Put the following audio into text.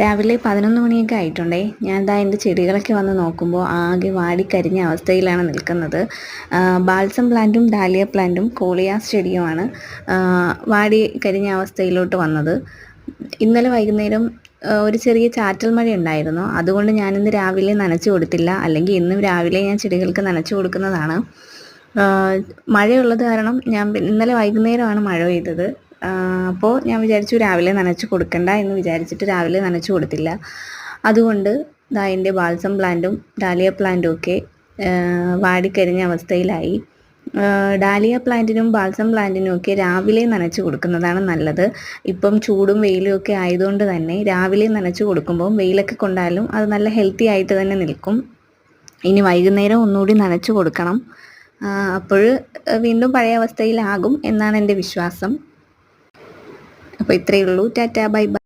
രാവിലെ പതിനൊന്ന് മണിയൊക്കെ ആയിട്ടുണ്ടേ. ഞാൻ ദാ എന്റെ ചെടികളൊക്കെ വന്ന് നോക്കുമ്പോൾ ആകെ വാടിക്കരിഞ്ഞ അവസ്ഥയിലാണ് നിൽക്കുന്നത്. ബാൽസം പ്ലാന്റും ഡാലിയ പ്ലാന്റും കോളിയാസ് ചെടിയുമാണ് വാടി കരിഞ്ഞ അവസ്ഥയിലോട്ട് വന്നത്. ഇന്നലെ വൈകുന്നേരം ഒരു ചെറിയ ചാറ്റൽ മഴ ഉണ്ടായിരുന്നു അതുകൊണ്ട് ഞാനിന്ന് രാവിലെ നനച്ചു കൊടുത്തില്ല. അല്ലെങ്കിൽ ഇന്നും രാവിലെ ഞാൻ ചെടികൾക്ക് നനച്ചു കൊടുക്കുന്നതാണ്. മഴയുള്ളത് കാരണം ഞാൻ ഇന്നലെ വൈകുന്നേരമാണ് മഴ പെയ്തത്. അപ്പോൾ ഞാൻ വിചാരിച്ചു രാവിലെ നനച്ച് കൊടുക്കണ്ട എന്ന് വിചാരിച്ചിട്ട് രാവിലെ നനച്ചു കൊടുത്തില്ല. അതുകൊണ്ട് ഇതാ എന്റെ ബാൽസം പ്ലാന്റും ഡാലിയ പ്ലാന്റും ഒക്കെ വാടിക്കരിഞ്ഞ അവസ്ഥയിലായി. ഡാലിയ പ്ലാന്റിനും ബാൽസം പ്ലാന്റിനും ഒക്കെ രാവിലെ നനച്ച് കൊടുക്കുന്നതാണ് നല്ലത്. ഇപ്പം ചൂടും വെയിലും ഒക്കെ ആയതുകൊണ്ട് തന്നെ രാവിലെ നനച്ച് കൊടുക്കുമ്പോൾ വെയിലൊക്കെ കൊണ്ടാലും അത് നല്ല ഹെൽത്തി ആയിട്ട് തന്നെ നിൽക്കും. ഇനി വൈകുന്നേരം ഒന്നുകൂടി നനച്ചു കൊടുക്കണം. അപ്പോൾ വീണ്ടും പഴയ അവസ്ഥയിലാകും എന്നാണ് എന്റെ വിശ്വാസം. അപ്പോൾ ഇത്രയേ ഉള്ളൂ. Ta-ta bye bye.